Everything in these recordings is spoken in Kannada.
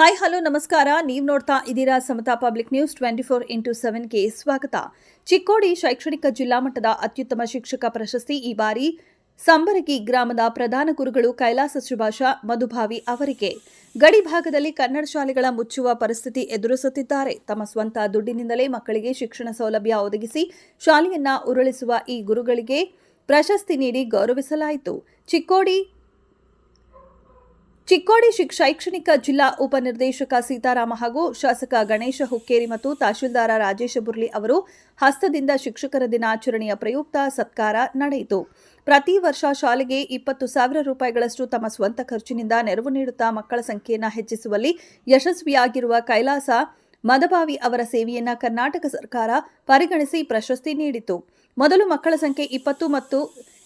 ಹಾಯ್ ಹಲೋ ನಮಸ್ಕಾರ. ನೀವು ನೋಡ್ತಾ ಇದ್ದೀರಾ Samata public news twenty four into ಸೆವೆನ್ಗೆ ಸ್ವಾಗತ. ಚಿಕ್ಕೋಡಿ ಶೈಕ್ಷಣಿಕ ಜಿಲ್ಲಾ ಮಟ್ಟದ ಅತ್ಯುತ್ತಮ ಶಿಕ್ಷಕ ಪ್ರಶಸ್ತಿ ಈ ಬಾರಿ ಸಂಬರಗಿ ಗ್ರಾಮದ ಪ್ರಧಾನ ಗುರುಗಳು ಕೈಲಾಸ ಸುಭಾಷ ಮಧುಭಾವಿ ಅವರಿಗೆ. ಗಡಿ ಭಾಗದಲ್ಲಿ ಕನ್ನಡ ಶಾಲೆಗಳ ಮುಚ್ಚುವ ಪರಿಸ್ಥಿತಿ ಎದುರಿಸುತ್ತಿದ್ದಾರೆ. ತಮ್ಮ ಸ್ವಂತ ದುಡ್ಡಿನಿಂದಲೇ ಮಕ್ಕಳಿಗೆ ಶಿಕ್ಷಣ ಸೌಲಭ್ಯ ಒದಗಿಸಿ ಶಾಲೆಯನ್ನ ಉರುಳಿಸುವ ಈ ಗುರುಗಳಿಗೆ ಪ್ರಶಸ್ತಿ ನೀಡಿ ಗೌರವಿಸಲಾಯಿತು. ಚಿಕ್ಕೋಡಿ ಚಿಕ್ಕೋಡಿ ಶಿಕ್, ಶೈಕ್ಷಣಿಕ ಜಿಲ್ಲಾ ಉಪನಿರ್ದೇಶಕ ಸೀತಾರಾಮ ಹಾಗೂ ಶಾಸಕ ಗಣೇಶ ಹುಕ್ಕೇರಿ ಮತ್ತು ತಹಶೀಲ್ದಾರ ರಾಜೇಶ ಬುರ್ಲಿ ಅವರು ಹಸ್ತದಿಂದ ಶಿಕ್ಷಕರ ದಿನಾಚರಣೆಯ ಪ್ರಯುಕ್ತ ಸತ್ಕಾರ ನಡೆಯಿತು. ಪ್ರತಿ ವರ್ಷ ಶಾಲೆಗೆ ಇಪ್ಪತ್ತು ಸಾವಿರ ರೂಪಾಯಿಗಳಷ್ಟು ತಮ್ಮ ಸ್ವಂತ ಖರ್ಚಿನಿಂದ ನೆರವು ನೀಡುತ್ತಾ ಮಕ್ಕಳ ಸಂಖ್ಯೆಯನ್ನು ಹೆಚ್ಚಿಸುವಲ್ಲಿ ಯಶಸ್ವಿಯಾಗಿರುವ ಕೈಲಾಸ ಮದಭಾವಿ ಅವರ ಸೇವೆಯನ್ನ ಕರ್ನಾಟಕ ಸರ್ಕಾರ ಪರಿಗಣಿಸಿ ಪ್ರಶಸ್ತಿ ನೀಡಿತು ಮೊದಲು ಮಕ್ಕಳ ಸಂಖ್ಯೆ ಇಪ್ಪತ್ತು ಮತ್ತು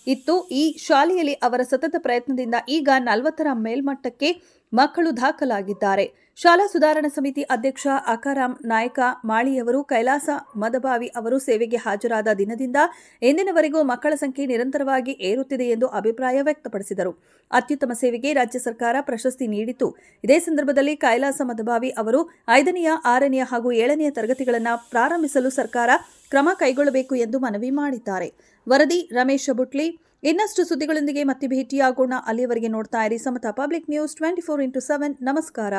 ಇತ್ತು. ಈ ಶಾಲೆಯಲ್ಲಿ ಅವರ ಸತತ ಪ್ರಯತ್ನದಿಂದ ಈಗ ನಲವತ್ತರ ಮೇಲ್ಮಟ್ಟಕ್ಕೆ ಮಕ್ಕಳು ದಾಖಲಾಗಿದ್ದಾರೆ. ಶಾಲಾ ಸುಧಾರಣಾ ಸಮಿತಿ ಅಧ್ಯಕ್ಷ ಅಕಾರಾಮ್ ನಾಯಕ ಮಾಳಿಯವರು ಕೈಲಾಸ ಮದಭಾವಿ ಅವರು ಸೇವೆಗೆ ಹಾಜರಾದ ದಿನದಿಂದ ಎಂದಿನವರೆಗೂ ಮಕ್ಕಳ ಸಂಖ್ಯೆ ನಿರಂತರವಾಗಿ ಏರುತ್ತಿದೆ ಎಂದು ಅಭಿಪ್ರಾಯ ವ್ಯಕ್ತಪಡಿಸಿದರು. ಅತ್ಯುತ್ತಮ ಸೇವೆಗೆ ರಾಜ್ಯ ಸರ್ಕಾರ ಪ್ರಶಸ್ತಿ ನೀಡಿತು ಇದೇ ಸಂದರ್ಭದಲ್ಲಿ ಕೈಲಾಸ ಮದಭಾವಿ ಅವರು ಐದನೆಯ, ಆರನೆಯ ಹಾಗೂ ಏಳನೆಯ ತರಗತಿಗಳನ್ನು ಪ್ರಾರಂಭಿಸಲು ಸರ್ಕಾರ ಕ್ರಮ ಕೈಗೊಳ್ಳಬೇಕು ಎಂದು ಮನವಿ ಮಾಡಿದ್ದಾರೆ. ವರದಿ, ರಮೇಶ ಬುಟ್ಲಿ. ಇನ್ನಷ್ಟು ಸುದ್ದಿಗಳೊಂದಿಗೆ ಮತ್ತೆ ಭೇಟಿಯಾಗೋಣ. ಅಲ್ಲಿಯವರೆಗೆ ನೋಡ್ತಾ ಇರಿ Samata public news twenty four into seven. ನಮಸ್ಕಾರ.